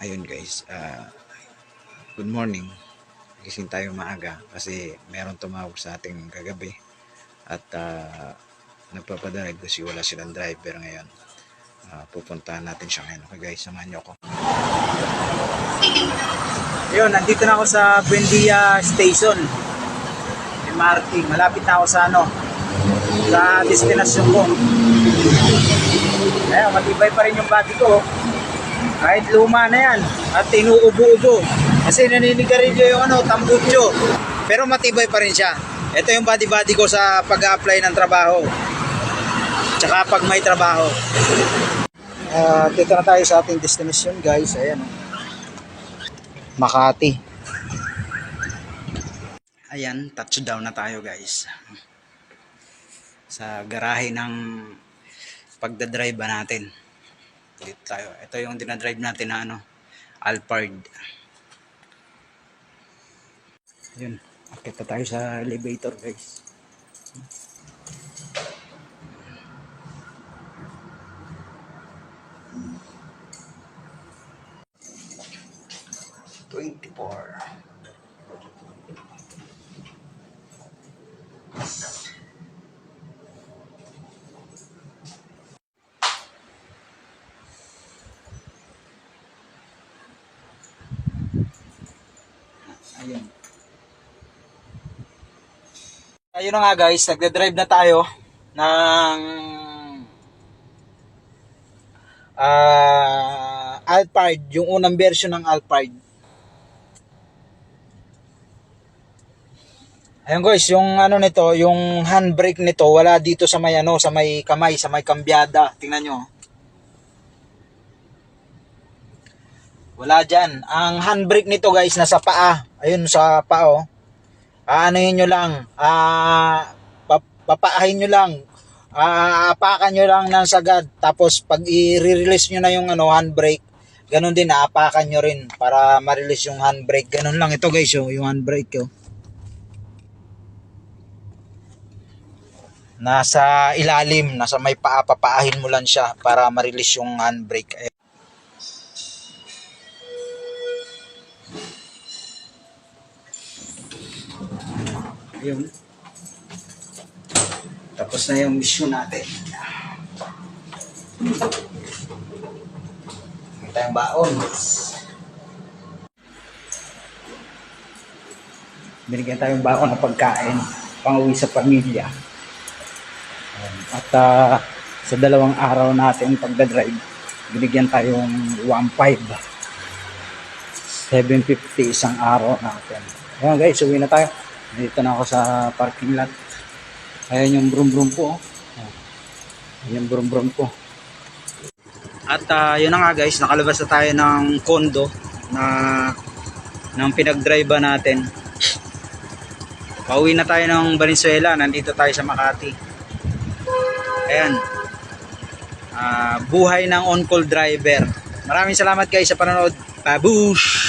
ayun guys, ah, good morning. Gising tayo maaga kasi meron tumawag sa ating kagabi at uh, nagpapadrive kasi wala silang driver ngayon. Ah, pupuntahan natin siya ngayon. Okay guys, samahan niyo ako. Yun, nandito na ako sa Buendia Station. MRT. Malapit na ako sa ano, sa destinasyon ko. Ayan, matibay pa rin yung body ko. oh. Kahit luma na yan. At inuubo-ubo. Kasi naninigarilyo yung ano, tambutso. Pero matibay pa rin siya. Ito yung body-body ko sa pag-apply ng trabaho. Tsaka pag may trabaho. Ah, dito na tayo sa ating destination guys. Ayan. Makati. Ayan, touchdown na tayo guys. Sa garahe ng pagdadrive natin. Dito tayo. Ito yung dinadrive natin na ano, Alphard. Yun, akit na tayo sa elevator guys. Twenty-four. Ayun. Ayun na nga guys, nagde-drive na tayo ng ah Alphard, yung unang version ng Alphard. Ayun guys, yung ano nito, yung handbrake nito, wala dito sa may ano, sa may kamay, sa may kambyada. Tingnan nyo. Wala dyan. Ang handbrake nito guys, nasa paa. Ayun sa paa oh. Aanohin nyo lang. Ah, pap- papaahin nyo lang. Ah, apakan nyo lang ng sagad. Tapos pag i-release nyo na yung ano, handbrake, ganun din, aapakan nyo rin para ma-release yung handbrake. Ganun lang ito guys, oh, yung handbrake. Oh. Nasa ilalim, nasa may paa, papaahin mo lang siya para ma-release yung handbrake. Ayun. Ayun. Tapos na yung mission natin. May tayong baon. Binigyan tayong baon ng pagkain pang uwi sa pamilya. At ah, sa dalawang araw natin pagdadrive, binigyan tayong 1.5. 750 isang araw natin. Ayan guys, uwi na tayo. Dito na ako sa parking lot. Ayan yung brum brum ko. oh. Ayan yung brum brum ko. At ah, yun na nga guys, nakalabas na tayo ng kondo na ng pinag-drive natin. Pauwi na tayo ng Valenzuela, nandito tayo sa Makati. Ayan. Ah, buhay ng on-call driver. Maraming salamat guys sa panonood. Babush!